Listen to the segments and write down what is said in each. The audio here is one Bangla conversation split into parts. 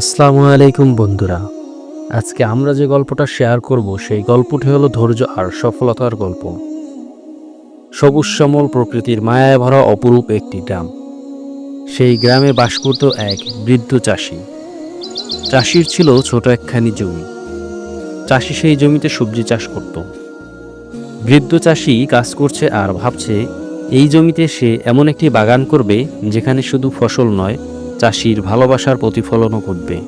আসসালামু আলাইকুম বন্ধুরা। আজকে আমরা যে গল্পটা শেয়ার করব, সেই গল্পটি হলো ধৈর্য আর সফলতার গল্প। সবুজ প্রকৃতির মায়ায় ভরা অপরূপ একটি গ্রাম। সেই গ্রামে বাস করত এক বৃদ্ধ চাষি। চাষির ছিল ছোট একখানি জমি। চাষি সেই জমিতে সবজি চাষ করত। বৃদ্ধ চাষি কাজ করছে আর ভাবছে, এই জমিতে সে এমন একটি বাগান করবে, যেখানে শুধু ফসল নয় চাষির ভালোবাসার প্রতিফলনও ঘটবে।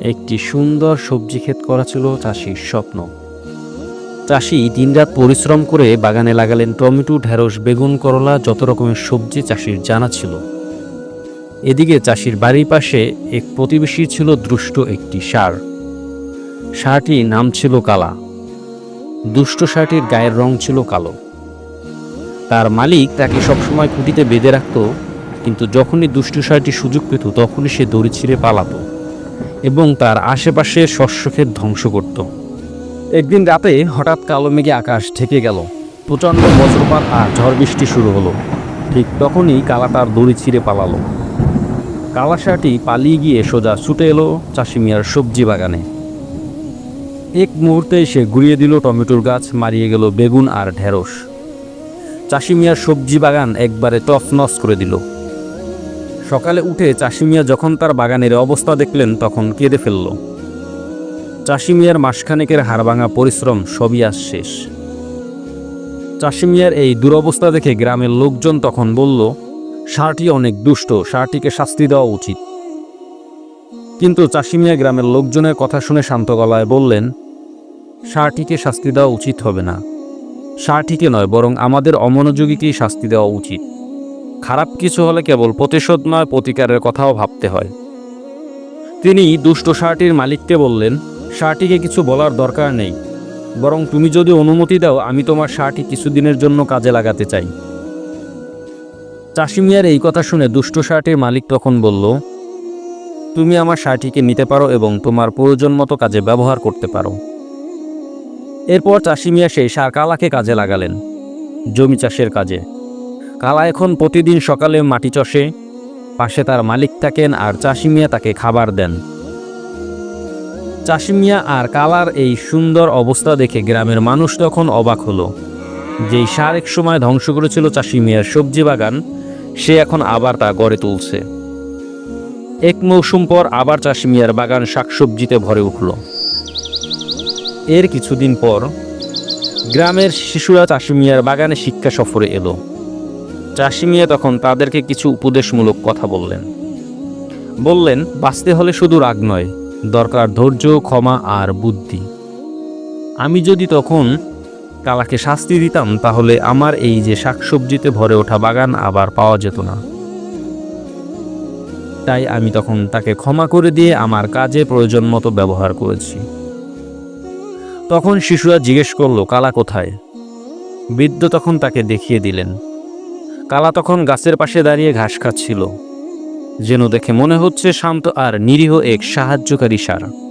একটি সুন্দর সবজি ক্ষেত করা ছিল চাষির স্বপ্ন। চাষি দিনরাত পরিশ্রম করে বাগানে লাগালেন টমেটো, ঢেঁড়স, বেগুন, করলা, যত রকমের সবজি চাষির জানা ছিল। এদিকে চাষির বাড়ির পাশে এক প্রতিবেশী ছিল দুষ্ট একটি সার। ষাঁড়টির নাম ছিল কালা। দুষ্ট সারটির গায়ের রং ছিল কালো। তার মালিক তাকে সবসময় খুঁটিতে বেঁধে রাখত কিন্তু যখনই দুষ্টু ষাঁড়টি সুযোগ পেত, তখনই সে দড়ি ছিঁড়ে পালাতো এবং তার আশেপাশে শস্যক্ষেত ধ্বংস করত। একদিন রাতে হঠাৎ কালো মেঘে আকাশ ঢেকে গেল, প্রচণ্ড বজ্রপাত আর ঝড় বৃষ্টি শুরু হলো। ঠিক তখনই কালা তার দড়ি ছিঁড়ে পালালো। কালা ষাঁড়টি পালিয়ে গিয়ে সোজা ছুটে এলো চাষি মিয়ার সবজি বাগানে। এক মুহূর্তে সে ঘুরিয়ে দিল টমেটোর গাছ, মারিয়ে গেল বেগুন আর ঢেঁড়স। চাষি মিয়ার সবজি বাগান একবারে তছনছ করে দিল। সকালে উঠে চাষিমিয়া যখন তার বাগানের অবস্থা দেখলেন, তখন কেঁদে ফেলল। চাষিমিয়ার মাসখানেকের হাড়ভাঙা পরিশ্রম সবই আজ শেষ। চাষিমিয়ার এই দুরবস্থা দেখে গ্রামের লোকজন তখন বলল ষাঁড়টি অনেক দুষ্ট ষাঁড়টিকে শাস্তি দেওয়া উচিত। কিন্তু চাষিমিয়া গ্রামের লোকজনের কথা শুনে শান্ত গলায় বললেন ষাঁড়টিকে শাস্তি দেওয়া উচিত হবে না। ষাঁড়টিকে নয়, বরং আমাদের অমনোযোগীকেই শাস্তি দেওয়া উচিত। খারাপ কিছু হলে কেবল প্রতিশোধ নয়, প্রতিকারের কথাও ভাবতে হয়। তিনি দুষ্ট ষাঁড়টির মালিককে বললেন ষাঁড়টিকে কিছু বলার দরকার নেই। বরং তুমি যদি অনুমতি দাও, আমি তোমার ষাঁড়টি কিছুদিনের জন্য কাজে লাগাতে চাই। চাষি মিয়ার এই কথা শুনে দুষ্ট ষাঁড়টির মালিক তখন বলল, তুমি আমার ষাঁড়টিকে নিতে পারো এবং তোমার প্রয়োজন মতো কাজে ব্যবহার করতে পারো। এরপর চাষি মিয়া সেই সার কালাকে কাজে লাগালেন, জমি চাষের কাজে। কালা এখন প্রতিদিন সকালে মাটি চষে, পাশে তার মালিক থাকেন আর চাষি মিয়া তাকে খাবার দেন। চাষি মিয়া আর কালার এই সুন্দর অবস্থা দেখে গ্রামের মানুষ তখন অবাক হলো। যেই সার এক সময় ধ্বংস করেছিল চাষি মিয়ার সবজি বাগান, সে এখন আবার তা গড়ে তুলছে। এক মৌসুম পর আবার চাষি মিয়ার বাগান শাকসবজিতে ভরে উঠল। এর কিছুদিন পর গ্রামের শিশুরা চাষি মিয়ার বাগানে শিক্ষা সফরে এলো। চাষি মিয়া তখন তাদেরকে কিছু উপদেশমূলক কথা বললেন। বললেন, বাঁচতে হলে শুধু রাগ নয়, দরকার ধৈর্য, ক্ষমা আর বুদ্ধি। আমি যদি তখন কালাকে শাস্তি দিতাম, তাহলে আমার এই যে শাকসবজিতে ভরে ওঠা বাগান আবার পাওয়া যেত না। তাই আমি তখন তাকে ক্ষমা করে দিয়ে আমার কাজে প্রয়োজন মতো ব্যবহার করেছি। তখন শিশুরা জিজ্ঞেস করল, কালা কোথায়? বৃদ্ধ তখন তাকে দেখিয়ে দিলেন কালা তখন গাছের পাশে দাঁড়িয়ে ঘাস খাচ্ছিল। যেন দেখে মনে হচ্ছে শান্ত আর নিরীহ এক সাহায্যকারী সার।